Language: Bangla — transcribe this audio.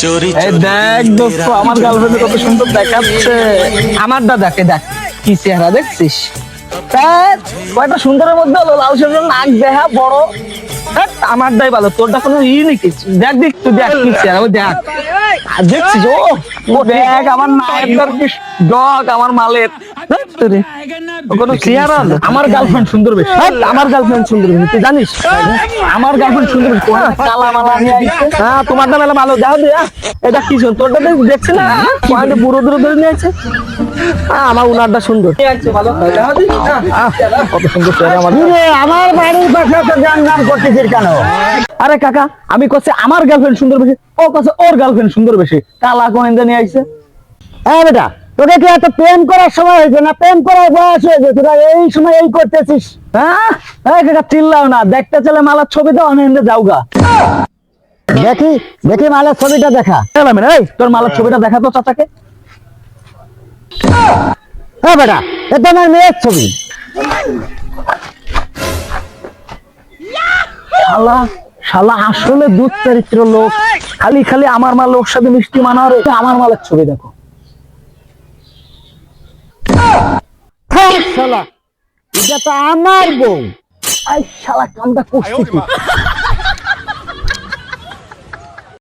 দেখ দোস্ত আমার গার্লফ্রেন্ড কত সুন্দর দেখাচ্ছে। আমারটা দেখে দেখ কি চেহারা দেখছিস? কয়টা সুন্দরের মধ্যে হলো লাল নাক দেখা বড়। ধ্যাৎ, আমারটাই ভালো তোরটা কোনো ই নাকি দেখ দেখ তুই দেখ কি চেহারা দেখ। দেখছিস ও দেখ আমার নায়ের কি ডগ আমার মালের। কোনো চেহারা আমার গার্লফ্রেন্ড সুন্দর বেশি। আমার গার্লফ্রেন্ড সুন্দর বেশি। তুই জানিস? আমার গার্লফ্রেন্ড সুন্দর বেশি। হ্যাঁ তোমার ভালো দিয়া এটা কি শুন তোরটা দেখ দেখছি না? পয়েন্টে বুড়ো দূরে ধরে নিয়ে আছে হ্যাঁ, আমার উনারটা সুন্দর। কত সুন্দর চেহারা আমার। আমার বাড়ির পাশে তো গান করতেছিস কেন? আরে কাকা আমি কছে আমার গার্লফ্রেন্ড সুন্দর বেশি। ও কছে ওর গার্লফ্রেন্ড সুন্দর বেশি। কালা কোন নিয়ে আইছে। হ্যাঁ বেটা। তোকে কি এত প্রেম করার সময় হয়েছে না? প্রেম করার বয়স হয়েছে তোরা এই সময় এই করতেছিস। হ্যাঁ? চিল্লাও না, দেখতে চলে মালার ছবি তো অনেক দেখি দেখি মালের ছবিটা দেখা। এই তোর মালার ছবিটা দেখা তো চাচাকে। হ্যাঁ বেটা এটা আমার মেয়ের ছবি। শালা শালা আসলে দুধ চরিত্র লোক। খালি খালি আমার মাল ওর সাথে মিষ্টি মানার। আমার মালের ছবি দেখো। শালা এটা তো আমার বউ। আই শালা কামটা করছিস